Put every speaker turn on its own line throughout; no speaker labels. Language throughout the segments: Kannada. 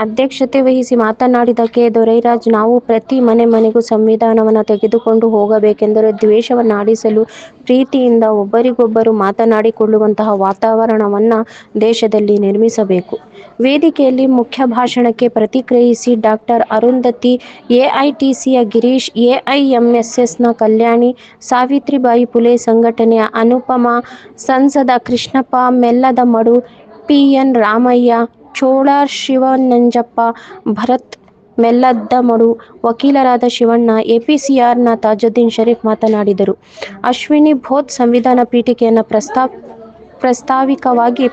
ಅಧ್ಯಕ್ಷತೆ ವಹಿಸಿ ಮಾತನಾಡಿದ ಕೆ. ದೊರೈರಾಜ್, ನಾವು ಪ್ರತಿ ಮನೆ ಮನೆಗೂ ಸಂವಿಧಾನವನ್ನು ತೆಗೆದುಕೊಂಡು ಹೋಗಬೇಕೆಂದರೆ ದ್ವೇಷವನ್ನಾಡಿಸಲು ಪ್ರೀತಿಯಿಂದ ಒಬ್ಬರಿಗೊಬ್ಬರು ಮಾತನಾಡಿಕೊಳ್ಳುವಂತಹ ವಾತಾವರಣವನ್ನು ದೇಶದಲ್ಲಿ ನಿರ್ಮಿಸಬೇಕು. ವೇದಿಕೆಯಲ್ಲಿ ಮುಖ್ಯ ಭಾಷಣಕ್ಕೆ ಪ್ರತಿಕ್ರಿಯಿಸಿ ಡಾಕ್ಟರ್ ಅರುಂಧತಿ ಎಐಟಿಸಿಯ ಗಿರೀಶ್ ಎಐಎಂಎಸ್ಎಸ್ನ ಕಲ್ಯಾಣಿ, ಸಾವಿತ್ರಿಬಾಯಿ ಪುಲೆ ಸಂಘಟನೆಯ ಅನುಪಮ, ಸಂಸದ ಕೃಷ್ಣಪ್ಪ, ಮೆಲ್ಲದ ಮಡು ಪಿಎನ್ ರಾಮಯ್ಯ ಚೋಳ ಶಿವನಂಜಪ್ಪ ಭರತ್ ಮೆಲ್ಲದ್ದಮಡು ವಕೀಲರಾದ ಶಿವಣ್ಣ, ಎಪಿಸಿಆರ್ನ ತಾಜುದ್ದೀನ್ ಶರೀಫ್ ಮಾತನಾಡಿದರು. ಅಶ್ವಿನಿ ಭೋತ್ ಸಂವಿಧಾನ ಪೀಠಿಕೆಯನ್ನು ಪ್ರಸ್ತಾ ಪ್ರಾಸ್ತಾವಿಕವಾಗಿ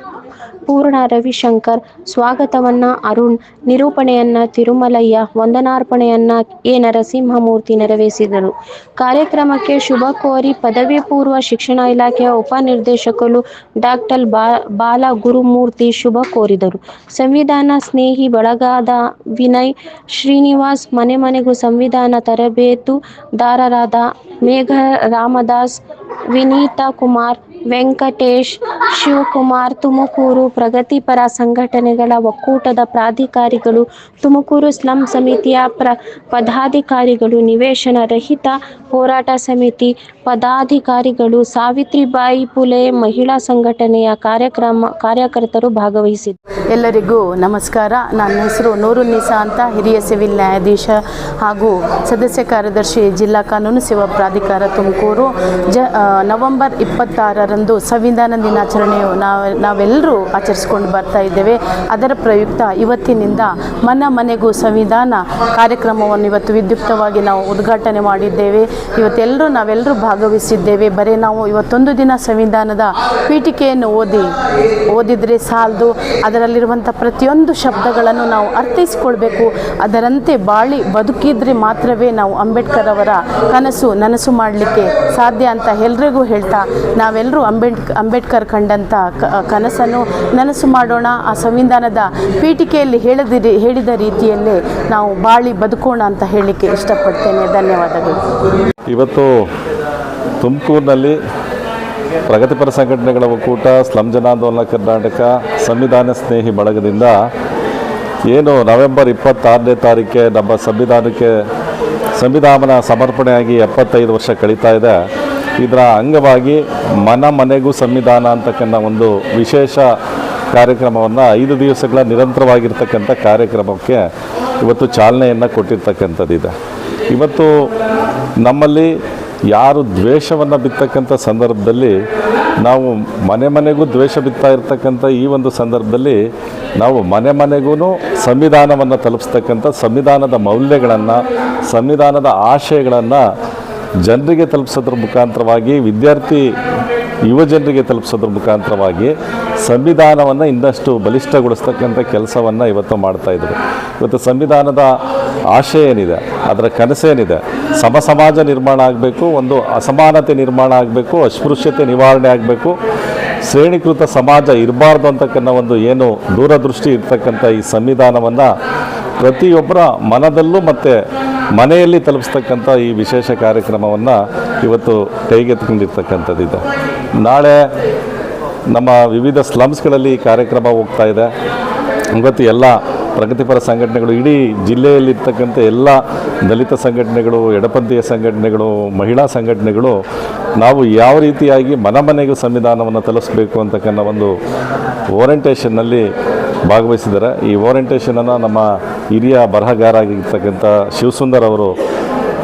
ಪೂರ್ಣ ರವಿಶಂಕರ್. ಸ್ವಾಗತವನ್ನ ಅರುಣ್. ನಿರೂಪಣೆಯನ್ನ ತಿರುಮಲಯ್ಯ, ವಂದನಾರ್ಪಣೆಯನ್ನ ಎ. ನರಸಿಂಹಮೂರ್ತಿ ನೆರವೇರಿಸಿದರು. ಕಾರ್ಯಕ್ರಮಕ್ಕೆ ಶುಭ ಕೋರಿ ಪದವಿ ಪೂರ್ವ ಶಿಕ್ಷಣ ಇಲಾಖೆಯ ಉಪನಿರ್ದೇಶಕರು ಡಾಕ್ಟರ್ ಬಾ ಗುರುಮೂರ್ತಿ ಶುಭ ಕೋರಿದರು. ಸಂವಿಧಾನ ಸ್ನೇಹಿ ಬಳಗಾದ ವಿನಯ್ ಶ್ರೀನಿವಾಸ್ ಮನೆ ಮನೆಗೂ ಸಂವಿಧಾನ ತರಬೇತುದಾರರಾದ ಮೇಘ ರಾಮದಾಸ್ ವಿನೀತಾ ಕುಮಾರ್ ವೆಂಕಟೇಶ್, ಶಿವಕುಮಾರ್, ತುಮಕೂರು ಪ್ರಗತಿಪರ ಸಂಘಟನೆಗಳ ಒಕ್ಕೂಟದ ಪ್ರಾಧಿಕಾರಿಗಳು, ತುಮಕೂರು ಸ್ಲಂ ಸಮಿತಿಯ ಪ್ರ, ಪದಾಧಿಕಾರಿಗಳು, ನಿವೇಶನ ರಹಿತ ಹೋರಾಟ ಸಮಿತಿ ಪದಾಧಿಕಾರಿಗಳು, ಸಾವಿತ್ರಿಬಾಯಿ ಫುಲೆ ಮಹಿಳಾ ಸಂಘಟನೆಯ ಕಾರ್ಯಕ್ರಮ, ಕಾರ್ಯಕರ್ತರು ಭಾಗವಹಿಸಿದ್ದರು.
ಎಲ್ಲರಿಗೂ ನಮಸ್ಕಾರ. ನನ್ನ ಹೆಸರು ನೂರು ನಿಸಾ ಅಂತ, ಹಿರಿಯ ಸಿವಿಲ್ ನ್ಯಾಯಾಧೀಶ ಹಾಗೂ ಸದಸ್ಯ ಕಾರ್ಯದರ್ಶಿ ಜಿಲ್ಲಾ ಕಾನೂನು ಸೇವಾ ಪ್ರಾಧಿಕಾರ ತುಮಕೂರು. ಜ ನವಂಬರ್ ಇಪ್ಪತ್ತಾರರಂದು ಸಂವಿಧಾನ ದಿನಾಚರಣೆಯು ನಾವು, ನಾವೆಲ್ಲರೂ ಆಚರಿಸ್ಕೊಂಡು ಬರ್ತಾ ಇದ್ದೇವೆ. ಅದರ ಪ್ರಯುಕ್ತ ಇವತ್ತಿನಿಂದ ಮನ ಮನೆಗೂ ಸಂವಿಧಾನ ಕಾರ್ಯಕ್ರಮವನ್ನು ಇವತ್ತು ವಿದ್ಯುಕ್ತವಾಗಿ ನಾವು ಉದ್ಘಾಟನೆ ಮಾಡಿದ್ದೇವೆ. ಇವತ್ತೆಲ್ಲರೂ ನಾವೆಲ್ಲರೂ ಭಾಗವಹಿಸಿದ್ದೇವೆ. ಬರೀ ನಾವು ಇವತ್ತೊಂದು ದಿನ ಸಂವಿಧಾನದ ಪೀಠಿಕೆಯನ್ನು ಓದಿ, ಓದಿದರೆ ಸಾಲದು. ಅದರಲ್ಲಿರುವಂಥ ಪ್ರತಿಯೊಂದು ಶಬ್ದಗಳನ್ನು ನಾವು ಅರ್ಥೈಸ್ಕೊಳ್ಬೇಕು. ಅದರಂತೆ ಬಾಳಿ ಬದುಕಿದ್ರೆ ಮಾತ್ರವೇ ನಾವು ಅಂಬೇಡ್ಕರ್ ಅವರ ಕನಸು ನನಸು ಮಾಡಲಿಕ್ಕೆ ಸಾಧ್ಯ ಅಂತ ಎಲ್ರಿಗೂ ಹೇಳ್ತಾ ನಾವೆಲ್ಲರೂ ಅಂಬೇಡ್, ಅಂಬೇಡ್ಕರ್ ಕಂಡಂಥ ಕನಸನ್ನು ನನಸು ಮಾಡೋಣ. ಆ ಸಂವಿಧಾನದ ಪೀಠಿಕೆಯಲ್ಲಿ ಹೇಳಿದ ಹೇಳಿದ ರೀತಿಯಲ್ಲೇ ನಾವು ಬಾಳಿ ಬದುಕೋಣ ಅಂತ ಹೇಳಲಿಕ್ಕೆ ಇಷ್ಟಪಡ್ತೇನೆ. ಧನ್ಯವಾದಗಳು.
ಇವತ್ತು ತುಮಕೂರಿನಲ್ಲಿ ಪ್ರಗತಿಪರ ಸಂಘಟನೆಗಳ ಒಕ್ಕೂಟ, ಸ್ಲಂ ಜನಾಂದೋಲನ ಕರ್ನಾಟಕ, ಸಂವಿಧಾನ ಸ್ನೇಹಿ ಬಳಗದಿಂದ ಏನು ನವೆಂಬರ್ ಇಪ್ಪತ್ತಾರನೇ ತಾರೀಕೆ ನಮ್ಮ ಸಂವಿಧಾನಕ್ಕೆ ಸಂವಿಧಾನ ಸಮರ್ಪಣೆಯಾಗಿ ಎಪ್ಪತ್ತೈದು ವರ್ಷ ಕಳೀತಾ ಇದೆ. ಇದರ ಅಂಗವಾಗಿ ಮನ ಮನೆಗೂ ಸಂವಿಧಾನ ಅಂತಕ್ಕಂಥ ಒಂದು ವಿಶೇಷ ಕಾರ್ಯಕ್ರಮವನ್ನು ಐದು ದಿವಸಗಳ ನಿರಂತರವಾಗಿರ್ತಕ್ಕಂಥ ಕಾರ್ಯಕ್ರಮಕ್ಕೆ ಇವತ್ತು ಚಾಲನೆಯನ್ನು ಕೊಟ್ಟಿರ್ತಕ್ಕಂಥದ್ದಿದೆ. ಇವತ್ತು ನಮ್ಮಲ್ಲಿ ಯಾರು ದ್ವೇಷವನ್ನು ಬಿತ್ತಕ್ಕಂಥ ಸಂದರ್ಭದಲ್ಲಿ ನಾವು ಮನೆ ಮನೆಗೂ ದ್ವೇಷ ಬಿತ್ತಾ ಇರ್ತಕ್ಕಂಥ ಈ ಒಂದು ಸಂದರ್ಭದಲ್ಲಿ ನಾವು ಮನೆ ಮನೆಗೂ ಸಂವಿಧಾನವನ್ನು ತಲುಪಿಸ್ತಕ್ಕಂಥ ಸಂವಿಧಾನದ ಮೌಲ್ಯಗಳನ್ನು, ಸಂವಿಧಾನದ ಆಶಯಗಳನ್ನು ಜನರಿಗೆ ತಲುಪಿಸೋದ್ರ ಮುಖಾಂತರವಾಗಿ ವಿದ್ಯಾರ್ಥಿ ಯುವ ಜನರಿಗೆ ತಲುಪಿಸೋದ್ರ ಮುಖಾಂತರವಾಗಿ ಸಂವಿಧಾನವನ್ನು ಇನ್ನಷ್ಟು ಬಲಿಷ್ಠಗೊಳಿಸ್ತಕ್ಕಂಥ ಕೆಲಸವನ್ನು ಇವತ್ತು ಮಾಡ್ತಾಯಿದ್ರು ಇವತ್ತು ಸಂವಿಧಾನದ ಆಶಯ ಏನಿದೆ, ಅದರ ಕನಸೇನಿದೆ ಸಮ ಸಮಾಜ ನಿರ್ಮಾಣ ಆಗಬೇಕು, ಒಂದು ಅಸಮಾನತೆ ನಿರ್ಮಾಣ ಆಗಬೇಕು, ಅಸ್ಪೃಶ್ಯತೆ ನಿವಾರಣೆ ಆಗಬೇಕು, ಶ್ರೇಣೀಕೃತ ಸಮಾಜ ಇರಬಾರ್ದು ಅಂತಕ್ಕಂಥ ಒಂದು ಏನು ದೂರದೃಷ್ಟಿ ಇರ್ತಕ್ಕಂಥ ಈ ಸಂವಿಧಾನವನ್ನು ಪ್ರತಿಯೊಬ್ಬರ ಮನದಲ್ಲೂ ಮತ್ತು ಮನೆಯಲ್ಲಿ ತಲುಪಿಸ್ತಕ್ಕಂಥ ಈ ವಿಶೇಷ ಕಾರ್ಯಕ್ರಮವನ್ನು ಇವತ್ತು ಕೈಗೆತ್ತಿಕೊಂಡಿರ್ತಕ್ಕಂಥದ್ದಿದೆ ನಾಳೆ ನಮ್ಮ ವಿವಿಧ ಸ್ಲಮ್ಸ್ಗಳಲ್ಲಿ ಈ ಕಾರ್ಯಕ್ರಮ ಹೋಗ್ತಾ ಇದೆ. ಇವತ್ತು ಎಲ್ಲ ಪ್ರಗತಿಪರ ಸಂಘಟನೆಗಳು, ಇಡೀ ಜಿಲ್ಲೆಯಲ್ಲಿರ್ತಕ್ಕಂಥ ಎಲ್ಲ ದಲಿತ ಸಂಘಟನೆಗಳು, ಎಡಪಂಥೀಯ ಸಂಘಟನೆಗಳು, ಮಹಿಳಾ ಸಂಘಟನೆಗಳು ನಾವು ಯಾವ ರೀತಿಯಾಗಿ ಮನ ಮನೆಗೂ ಸಂವಿಧಾನವನ್ನು ತಲುಪಿಸ್ಬೇಕು ಅಂತಕ್ಕಂಥ ಒಂದು ಓರಿಯಂಟೇಷನ್ನಲ್ಲಿ ಭಾಗವಹಿಸಿದ್ದಾರೆ. ಈ ಓರಿಯಂಟೇಷನನ್ನು ನಮ್ಮ ಹಿರಿಯ ಬರಹಗಾರಾಗಿರ್ತಕ್ಕಂಥ ಶಿವಸುಂದರ್ ಅವರು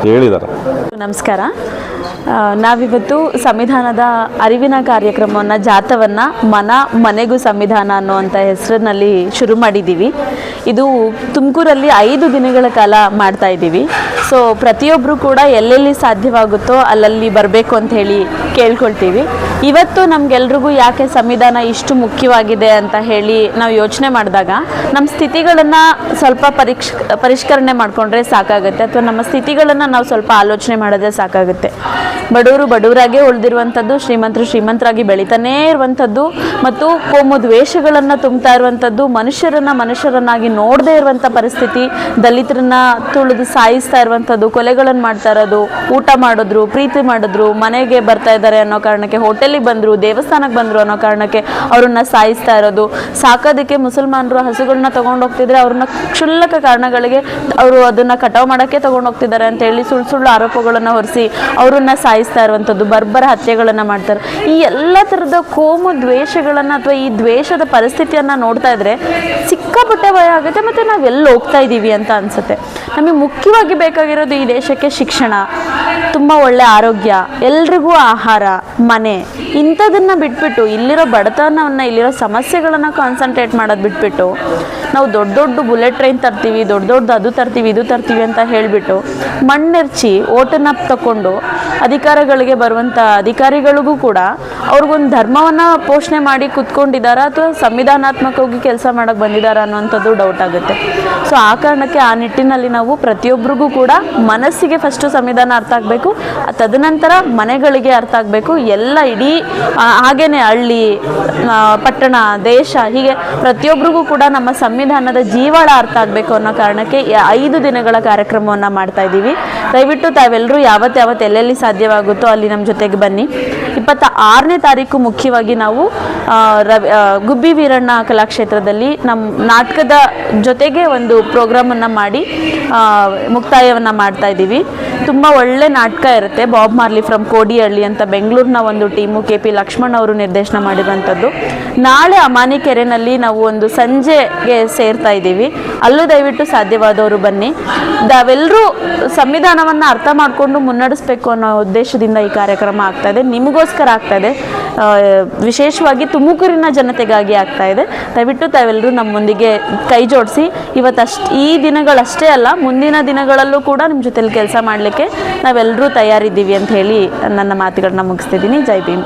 ಹೇಳಿದ್ದಾರೆ.
ನಮಸ್ಕಾರ. ನಾವಿವತ್ತು ಸಂವಿಧಾನದ ಅರಿವಿನ ಕಾರ್ಯಕ್ರಮವನ್ನು ಜಾಥವನ್ನು ಮನ, ಮನೆಗೂ ಸಂವಿಧಾನ ಅನ್ನುವಂಥ ಹೆಸರಿನಲ್ಲಿ ಶುರು ಮಾಡಿದ್ದೀವಿ. ಇದು ತುಮಕೂರಲ್ಲಿ ಐದು ದಿನಗಳ ಕಾಲ ಮಾಡ್ತಾ ಇದ್ದೀವಿ. ಸೊ ಪ್ರತಿಯೊಬ್ಬರು ಕೂಡ ಎಲ್ಲೆಲ್ಲಿ ಸಾಧ್ಯವಾಗುತ್ತೋ ಅಲ್ಲಲ್ಲಿ ಬರಬೇಕು ಅಂತ ಹೇಳಿ ಕೇಳ್ಕೊಳ್ತೀವಿ. ಇವತ್ತು ನಮಗೆಲ್ರಿಗೂ ಯಾಕೆ ಸಂವಿಧಾನ ಇಷ್ಟು ಮುಖ್ಯವಾಗಿದೆ ಅಂತ ಹೇಳಿ ನಾವು ಯೋಚನೆ ಮಾಡಿದಾಗ ನಮ್ಮ ಸ್ಥಿತಿಗಳನ್ನು ಸ್ವಲ್ಪ ಪರಿಷ್ ಪರಿಷ್ಕರಣೆ ಮಾಡಿಕೊಂಡ್ರೆ ಸಾಕಾಗುತ್ತೆ, ಅಥವಾ ನಮ್ಮ ಸ್ಥಿತಿಗಳನ್ನು ನಾವು ಸ್ವಲ್ಪ ಆಲೋಚನೆ ಮಾಡಿದ್ರೆ ಸಾಕಾಗುತ್ತೆ. ಬಡವರು ಬಡವರಾಗೇ ಉಳಿದಿರುವಂಥದ್ದು, ಶ್ರೀಮಂತರು ಶ್ರೀಮಂತರಾಗಿ ಬೆಳೀತಾನೇ ಇರುವಂಥದ್ದು ಮತ್ತು ಕೋಮು ದ್ವೇಷಗಳನ್ನು ತುಂಬ್ತಾ ಇರುವಂಥದ್ದು, ಮನುಷ್ಯರನ್ನ ಮನುಷ್ಯರನ್ನಾಗಿ ನೋಡದೇ ಇರುವಂಥ ಪರಿಸ್ಥಿತಿ, ದಲಿತರನ್ನ ತುಳಿದು ಸಾಯಿಸ್ತಾ ಇರುವಂಥದ್ದು, ಕೊಲೆಗಳನ್ನು ಮಾಡ್ತಾ ಇರೋದು, ಊಟ ಮಾಡಿದ್ರು, ಪ್ರೀತಿ ಮಾಡಿದ್ರು, ಮನೆಗೆ ಬರ್ತಾ ಇದ್ದಾರೆ ಅನ್ನೋ ಕಾರಣಕ್ಕೆ ಹೋಟೆಲಿಗೆ ಬಂದರು, ದೇವಸ್ಥಾನಕ್ಕೆ ಬಂದರು ಅನ್ನೋ ಕಾರಣಕ್ಕೆ ಅವ್ರನ್ನ ಸಾಯಿಸ್ತಾ ಇರೋದು. ಸಾಕೋದಕ್ಕೆ ಮುಸಲ್ಮಾನರು ಹಸುಗಳನ್ನ ತೊಗೊಂಡು ಹೋಗ್ತಿದ್ರೆ ಅವ್ರನ್ನ ಕ್ಷುಲ್ಲಕ ಕಾರಣಗಳಿಗೆ ಅವರು ಅದನ್ನು ಕಟಾವು ಮಾಡೋಕ್ಕೆ ತೊಗೊಂಡು ಹೋಗ್ತಿದ್ದಾರೆ ಅಂತ ಹೇಳಿ ಸುಳ್ಳು ಸುಳ್ಳು ಆರೋಪಗಳನ್ನು ಹೊರಿಸಿ ಅವರನ್ನ ಸಾಯಿಸ್ತಾ ಇರುವಂಥದ್ದು, ಬರ್ಬರ ಹತ್ಯೆಗಳನ್ನು ಮಾಡ್ತಾರೆ. ಈ ಎಲ್ಲ ಥರದ ಕೋಮು ದ್ವೇಷಗಳನ್ನು ಅಥವಾ ಈ ದ್ವೇಷದ ಪರಿಸ್ಥಿತಿಯನ್ನು ನೋಡ್ತಾ ಇದ್ರೆ ಸಿಕ್ಕಾಪಟ್ಟೆ ಭಯ ಆಗುತ್ತೆ ಮತ್ತು ನಾವು ಎಲ್ಲಿ ಹೋಗ್ತಾ ಇದ್ದೀವಿ ಅಂತ ಅನಿಸುತ್ತೆ. ನಮಗೆ ಮುಖ್ಯವಾಗಿ ಬೇಕಾಗಿರೋದು ಈ ದೇಶಕ್ಕೆ ಶಿಕ್ಷಣ, ತುಂಬ ಒಳ್ಳೆ ಆರೋಗ್ಯ, ಎಲ್ರಿಗೂ ಆಹಾರ, ಮನೆ, ಇಂಥದನ್ನ ಬಿಟ್ಬಿಟ್ಟು ಇಲ್ಲಿರೋ ಬಡತನವನ್ನು, ಇಲ್ಲಿರೋ ಸಮಸ್ಯೆಗಳನ್ನು ಕಾನ್ಸಂಟ್ರೇಟ್ ಮಾಡೋದು ಬಿಟ್ಬಿಟ್ಟು ನಾವು ದೊಡ್ಡ ದೊಡ್ಡ ಬುಲೆಟ್ ಟ್ರೈನ್ ತರ್ತೀವಿ, ದೊಡ್ಡ ದೊಡ್ಡದು ಅದು ತರ್ತೀವಿ, ಇದು ತರ್ತೀವಿ ಅಂತ ಹೇಳಿಬಿಟ್ಟು ಮಣ್ಣೆರ್ಚಿ ಓಟನ್ನ ತಗೊಂಡು ಅಧಿಕಾರಗಳಿಗೆ ಬರುವಂಥ ಅಧಿಕಾರಿಗಳಿಗೂ ಕೂಡ ಅವ್ರಿಗೊಂದು ಧರ್ಮವನ್ನು ಪೋಷಣೆ ಮಾಡಿ ಕುತ್ಕೊಂಡಿದ್ದಾರಾ ಅಥವಾ ಸಂವಿಧಾನಾತ್ಮಕವಾಗಿ ಕೆಲಸ ಮಾಡೋಕ್ಕೆ ಬಂದಿದ್ದಾರಾ ಅನ್ನುವಂಥದ್ದು ಡೌಟ್ ಆಗುತ್ತೆ. ಸೊ ಆ ಕಾರಣಕ್ಕೆ ಆ ನಿಟ್ಟಿನಲ್ಲಿ ನಾವು ಪ್ರತಿಯೊಬ್ಬರಿಗೂ ಕೂಡ ಮನಸ್ಸಿಗೆ ಫಸ್ಟು ಸಂವಿಧಾನ ಅರ್ಥ ಆಗಬೇಕು ತದನಂತರ ಮನೆಗಳಿಗೆ ಅರ್ಥ ಆಗಬೇಕು. ಎಲ್ಲ ಇಡೀ ಹಾಗೇನೆ ಹಳ್ಳಿ ಪಟ್ಟಣ, ದೇಶ ಹೀಗೆ ಪ್ರತಿಯೊಬ್ಬರಿಗೂ ಕೂಡ ನಮ್ಮ ಸಂವಿಧಾನದ ಜೀವಾಳ ಅರ್ಥ ಆಗಬೇಕು ಅನ್ನೋ ಕಾರಣಕ್ಕೆ ಐದು ದಿನಗಳ ಕಾರ್ಯಕ್ರಮವನ್ನು ಮಾಡ್ತಾ ಇದ್ದೀವಿ. ದಯವಿಟ್ಟು ತಾವೆಲ್ಲರೂ ಯಾವತ್ತು ಯಾವತ್ತು ಎಲ್ಲೆಲ್ಲಿ ಸಾಧ್ಯವಾಗುತ್ತೋ ಅಲ್ಲಿ ನಮ್ಮ ಜೊತೆಗೆ ಬನ್ನಿ. ಇಪ್ಪತ್ತ ಆರನೇ ತಾರೀಕು ಮುಖ್ಯವಾಗಿ ನಾವು ರವಿ ಗುಬ್ಬಿ ವೀರಣ್ಣ ಕಲಾಕ್ಷೇತ್ರದಲ್ಲಿ ನಮ್ಮ ನಾಟಕದ ಜೊತೆಗೆ ಒಂದು ಪ್ರೋಗ್ರಾಮನ್ನು ಮಾಡಿ ಮುಕ್ತಾಯವನ್ನು ಮಾಡ್ತಾ ಇದ್ದೀವಿ. ತುಂಬ ಒಳ್ಳೆ ನಾಟಕ ಇರುತ್ತೆ. ಬಾಬ್ ಮಾರ್ಲಿ ಫ್ರಮ್ ಕೋಡಿಹಳ್ಳಿ ಅಂತ ಬೆಂಗಳೂರಿನ ಒಂದು ಟೀಮು, ಕೆ ಪಿ ಲಕ್ಷ್ಮಣ್ ಅವರು ನಿರ್ದೇಶನ ಮಾಡಿರುವಂಥದ್ದು. ನಾಳೆ ಅಮಾನಿ ಕೆರೆನಲ್ಲಿ ನಾವು ಒಂದು ಸಂಜೆಗೆ ಸೇರ್ತಾ ಇದ್ದೀವಿ. ಅಲ್ಲೂ ದಯವಿಟ್ಟು ಸಾಧ್ಯವಾದವರು ಬನ್ನಿ. ನಾವೆಲ್ಲರೂ ಸಂವಿಧಾನವನ್ನು ಅರ್ಥ ಮಾಡಿಕೊಂಡು ಮುನ್ನಡೆಸಬೇಕು ಅನ್ನೋ ಉದ್ದೇಶದಿಂದ ಈ ಕಾರ್ಯಕ್ರಮ ಆಗ್ತಾ ಇದೆ. ನಿಮಗೋಸ್ಕರ ಆಗ್ತಾ ಇದೆ. ವಿಶೇಷವಾಗಿ ತುಮಕೂರಿನ ಜನತೆಗಾಗಿ ಆಗ್ತಾ ಇದೆ. ದಯವಿಟ್ಟು ತಾವೆಲ್ಲರೂ ನಮ್ಮೊಂದಿಗೆ ಕೈ ಜೋಡಿಸಿ. ಇವತ್ತಷ್ಟು, ಈ ದಿನಗಳಷ್ಟೇ ಅಲ್ಲ, ಮುಂದಿನ ದಿನಗಳಲ್ಲೂ ಕೂಡ ನಿಮ್ಮ ಜೊತೆಲಿ ಕೆಲಸ ಮಾಡಲಿಕ್ಕೆ ನಾವೆಲ್ಲರೂ ತಯಾರಿದ್ದೀವಿ ಅಂತ ಹೇಳಿ ನನ್ನ ಮಾತುಗಳನ್ನ ಮುಗಿಸ್ತಿದ್ದೀನಿ. ಜೈ ಭೀಮ್.